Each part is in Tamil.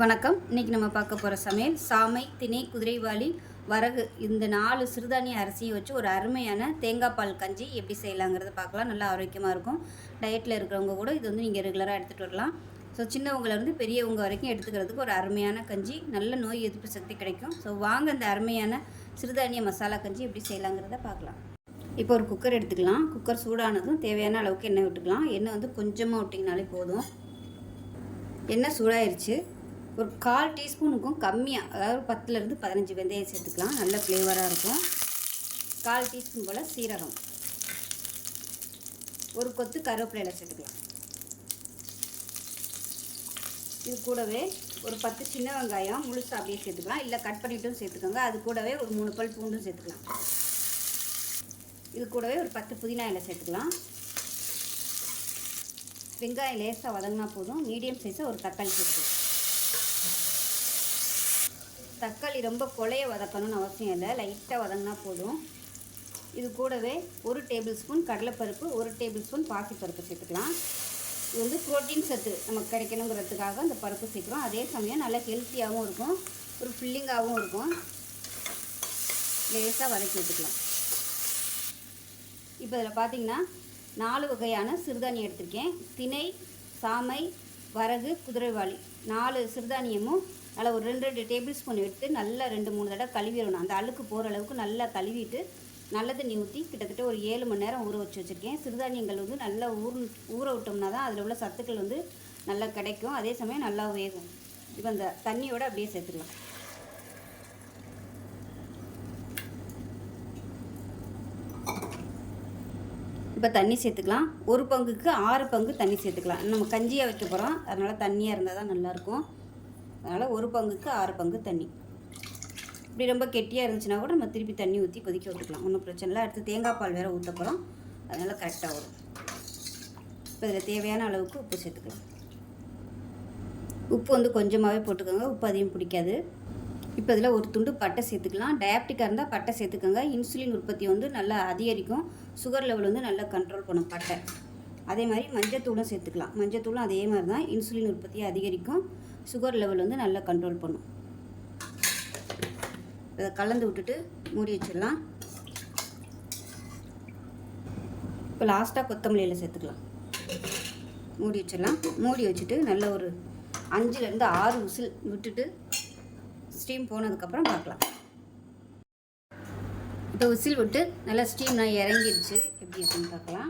வணக்கம். இன்னைக்கு நம்ம பார்க்க போகிற சமையல் சாமை திணை குதிரைவாளி வரகு. இந்த நாலு சிறுதானிய அரிசியை வச்சு ஒரு அருமையான தேங்காய் பால் கஞ்சி எப்படி செய்யலாங்கிறத பார்க்கலாம். நல்லா ஆரோக்கியமாக இருக்கும். டயட்டில் இருக்கிறவங்க கூட இது வந்து நீங்கள் ரெகுலராக எடுத்துகிட்டு வரலாம். ஸோ சின்னவங்கலேருந்து பெரியவங்க வரைக்கும் எடுத்துக்கிறதுக்கு ஒரு அருமையான கஞ்சி நல்ல நோய் எதிர்ப்பு சக்தி கிடைக்கும். ஸோ வாங்க இந்த அருமையான சிறுதானிய மசாலா கஞ்சி எப்படி செய்யலாங்கிறத பார்க்கலாம். இப்போ ஒரு குக்கர் எடுத்துக்கலாம். குக்கர் சூடானதும் தேவையான அளவுக்கு எண்ணெய் விட்டுக்கலாம். எண்ணெய் வந்து கொஞ்சமாக விட்டிங்கனாலே போதும். எண்ணெய் சூடாயிருச்சு. ஒரு கால் டீஸ்பூனுக்கும் கம்மியாக அதாவது பத்துலேருந்து பதினஞ்சு வெந்தயம் சேர்த்துக்கலாம். நல்ல ஃப்ளேவராக இருக்கும். கால் டீஸ்பூன் போல் சீரகம். ஒரு கொத்து கருவேப்பிலையில் சேர்த்துக்கலாம். இது கூடவே ஒரு பத்து சின்ன வெங்காயம் முழுசாக அப்படியே சேர்த்துக்கலாம். இல்லை கட் பண்ணிட்டும் சேர்த்துக்கோங்க. அது கூடவே ஒரு மூணு பல் பூண்டும் சேர்த்துக்கலாம். இது கூடவே ஒரு பத்து புதினா இலை சேர்த்துக்கலாம். வெங்காயம் லேசாக வதங்கினா போதும். மீடியம் சைஸாக ஒரு தக்காளி சேர்த்துக்கலாம். தக்காளி ரொம்ப கொலைய வதக்கணும்னு அவசியம் இல்லை. லைட்டாக வதங்கினா போதும். இது கூடவே ஒரு டேபிள் ஸ்பூன் கடலைப்பருப்பு ஒரு டேபிள் ஸ்பூன் பாசிப்பருப்பு சேர்த்துக்கலாம். இது வந்து ப்ரோட்டீன் சத்து நமக்கு கிடைக்கணுங்கிறதுக்காக அந்த பருப்பு சேர்க்குறோம். அதே சமயம் நல்லா ஹெல்த்தியாகவும் இருக்கும். ஒரு ஃபில்லிங்காகவும் இருக்கும். லேசாக வதக்கி விட்டுக்கலாம் இப்போ இதில் பார்த்தீங்கன்னா நாலு வகையான சிறுதானியம் எடுத்திருக்கேன். திணை சாமை வரகு குதிரைவாளி நாலு சிறுதானியமும் நல்லா ஒரு ரெண்டு ரெண்டு டேபிள் ஸ்பூன் எடுத்து நல்லா ரெண்டு மூணு தடவை கழுவிடணும். அந்த அழுக்கு போகிற அளவுக்கு நல்லா கழுவிட்டு நல்ல தண்ணி ஊற்றி கிட்டத்தட்ட ஒரு ஏழு மணி நேரம் ஊற வச்சு வச்சுருக்கேன். சிறுதானியங்கள் வந்து நல்லா ஊர் ஊற விட்டோம்னா தான் அதில் உள்ள சத்துக்கள் வந்து நல்லா கிடைக்கும். அதே சமயம் நல்லா வேகும். இப்போ அந்த தண்ணியோடு அப்படியே சேர்த்துக்கலாம். இப்போ தண்ணி சேர்த்துக்கலாம். ஒரு பங்குக்கு ஆறு பங்கு தண்ணி சேர்த்துக்கலாம். நம்ம கஞ்சியாக வைக்க போகிறோம் அதனால் தண்ணியாக இருந்தால் தான் நல்லாயிருக்கும். அதனால் ஒரு பங்குக்கு ஆறு பங்கு தண்ணி. இப்படி ரொம்ப கெட்டியாக இருந்துச்சுன்னா கூட நம்ம திருப்பி தண்ணி ஊற்றி கொதிக்க விட்டுக்கலாம். ஒன்றும் பிரச்சனை இல்லை. அடுத்து தேங்காய் பால் வேறு ஊற்ற போகிறோம் அதனால் கரெக்டாக வரும். இப்போ இதில் தேவையான அளவுக்கு உப்பு சேர்த்துக்கலாம். உப்பு வந்து கொஞ்சமாகவே போட்டுக்கோங்க. உப்பு அதிகம் பிடிக்காது. இப்போ இதில் ஒரு துண்டு பட்டை சேர்த்துக்கலாம். டயாப்டிக்காக இருந்தால் பட்டை சேர்த்துக்கோங்க. இன்சுலின் உற்பத்தி வந்து நல்லா அதிகரிக்கும். சுகர் லெவல் வந்து நல்லா கண்ட்ரோல் பண்ணும் பட்டை. அதே மாதிரி மஞ்சத்தூளும் சேர்த்துக்கலாம். மஞ்சத்தூளும் அதே மாதிரி தான் இன்சுலின் உற்பத்தியை அதிகரிக்கும். சுகர் லெவல் வந்து நல்லா கண்ட்ரோல் பண்ணும். இதை கலந்து விட்டுட்டு மூடி வச்சிடலாம். இப்போ லாஸ்ட்டாக கொத்தமல்லியில் சேர்த்துக்கலாம். மூடி வச்சிடலாம். மூடி வச்சுட்டு நல்ல ஒரு அஞ்சுலேருந்து ஆறு விசில் விட்டுட்டு ஸ்டீம் போனதுக்கப்புறம் பார்க்கலாம். இப்போ விசில் விட்டு நல்லா ஸ்டீம் நான் இறங்கிடுச்சு. எப்படி இருக்குன்னு பார்க்கலாம்.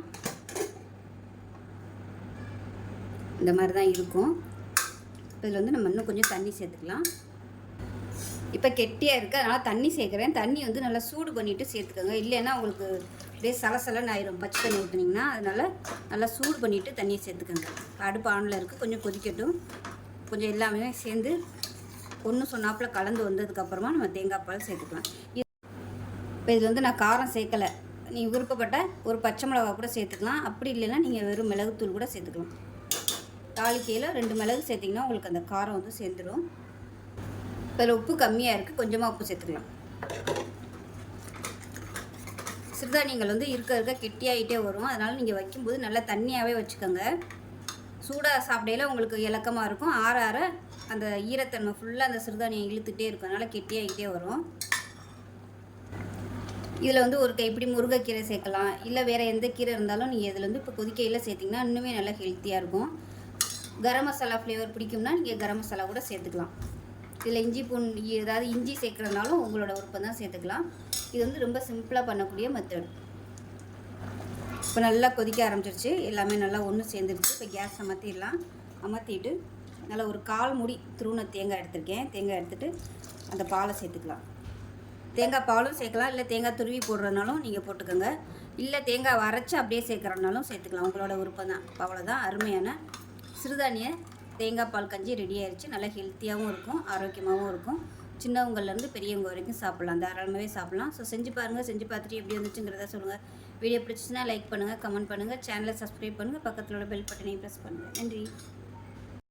இந்த மாதிரி தான் இருக்கும். இதில் வந்து நம்ம இன்னும் கொஞ்சம் தண்ணி சேர்த்துக்கலாம். இப்போ கெட்டியாக இருக்குது அதனால் தண்ணி சேர்க்குறேன். தண்ணி வந்து நல்லா சூடு பண்ணிவிட்டு சேர்த்துக்கோங்க. இல்லைன்னா உங்களுக்கு அப்படியே சலசலன்னு ஆயிரும். பச்சை தண்ணி ஊற்றுனீங்கன்னா அதனால் நல்லா சூடு பண்ணிவிட்டு தண்ணியை சேர்த்துக்கோங்க. அடுப்பு ஆனில் இருக்குது கொஞ்சம் கொதிக்கட்டும். கொஞ்சம் எல்லாமே சேர்ந்து ஒன்று சொன்னாப்பில் கலந்து வந்ததுக்கப்புறமா நம்ம தேங்காய் பால் சேர்த்துக்கலாம். இப்போ இது வந்து நான் காரம் சேர்க்கலை. நீங்கள் விருப்பப்பட்ட ஒரு பச்சை மிளகா கூட சேர்த்துக்கலாம். அப்படி இல்லைன்னா நீங்கள் வெறும் மிளகுத்தூள் கூட சேர்த்துக்கலாம். தாளிக்கையில் ரெண்டு மிளகு சேர்த்திங்கன்னா உங்களுக்கு அந்த காரம் வந்து சேர்ந்துடும் இதில் உப்பு கம்மியாக இருக்குது கொஞ்சமாக உப்பு சேர்த்துக்கலாம். சிறுதானியங்கள் வந்து இருக்க இருக்க கெட்டியாகிட்டே வரும். அதனால் நீங்கள் வைக்கும்போது நல்லா தண்ணியாகவே வச்சுக்கோங்க. சூடாக சாப்பிடையில உங்களுக்கு இலக்கமாக இருக்கும். ஆற ஆற அந்த ஈரத்தன்மை ஃபுல்லாக அந்த சிறுதானியம் இழுத்துகிட்டே இருக்கும் அதனால் கெட்டியாகிட்டே வரும். இதில் வந்து ஒரு கைப்பிடி முருங்கைக்கீரை சேர்க்கலாம். இல்லை வேறு எந்த கீரை இருந்தாலும் நீங்கள் இதில் வந்து இப்போ கொதிக்கையில் சேர்த்திங்கன்னா இன்னுமே நல்லா ஹெல்த்தியாக இருக்கும். கரம் மசாலா ஃப்ளேவர் பிடிக்கும்னா நீங்கள் கரம் மசாலா கூட சேர்த்துக்கலாம். இதில் இஞ்சி பூன் ஏதாவது இஞ்சி சேர்க்குறதுனாலும் உங்களோட விருப்பம் தான் சேர்த்துக்கலாம். இது வந்து ரொம்ப சிம்பிளாக பண்ணக்கூடிய மெத்தட் இப்போ நல்லா கொதிக்க ஆரம்பிச்சிருச்சு. எல்லாமே நல்லா ஒன்று சேர்ந்துருச்சு. இப்போ கேஸ் அமர்த்திடலாம் அமர்த்திட்டு நல்லா ஒரு கால் முடி துருவன தேங்காய் எடுத்திருக்கேன். தேங்காய் எடுத்துகிட்டு அந்த பாலை சேர்த்துக்கலாம். தேங்காய் பாலும் சேர்க்கலாம். இல்லை தேங்காய் துருவி போடுறதுனாலும் நீங்கள் போட்டுக்கோங்க. இல்லை தேங்காய் வரைச்சி அப்படியே சேர்க்குறனாலும் சேர்த்துக்கலாம். உங்களோட விருப்பம் தான். அவ்வளோதான் அருமையான சிறுதானிய தேங்காய் பால் கஞ்சி ரெடி ஆயிடுச்சு நல்லா ஹெல்த்தியாகவும் இருக்கும். ஆரோக்கியமாகவும் இருக்கும். சின்னவங்கள்லேருந்து பெரியவங்க வரைக்கும் சாப்பிட்லாம். தாராளமாகவே சாப்பிட்லாம். ஸோ செஞ்சு பாருங்கள் செஞ்சு பார்த்துட்டு எப்படி வந்துச்சுங்கிறத சொல்லுங்கள் வீடியோ பிடிச்சிச்சுன்னா லைக் பண்ணுங்கள் கமெண்ட் பண்ணுங்கள் சேனலை சப்ஸ்கிரைப் பண்ணுங்கள் பக்கத்தில் உள்ள பெல் பட்டனையும் ப்ரெஸ் பண்ணுங்கள் நன்றி.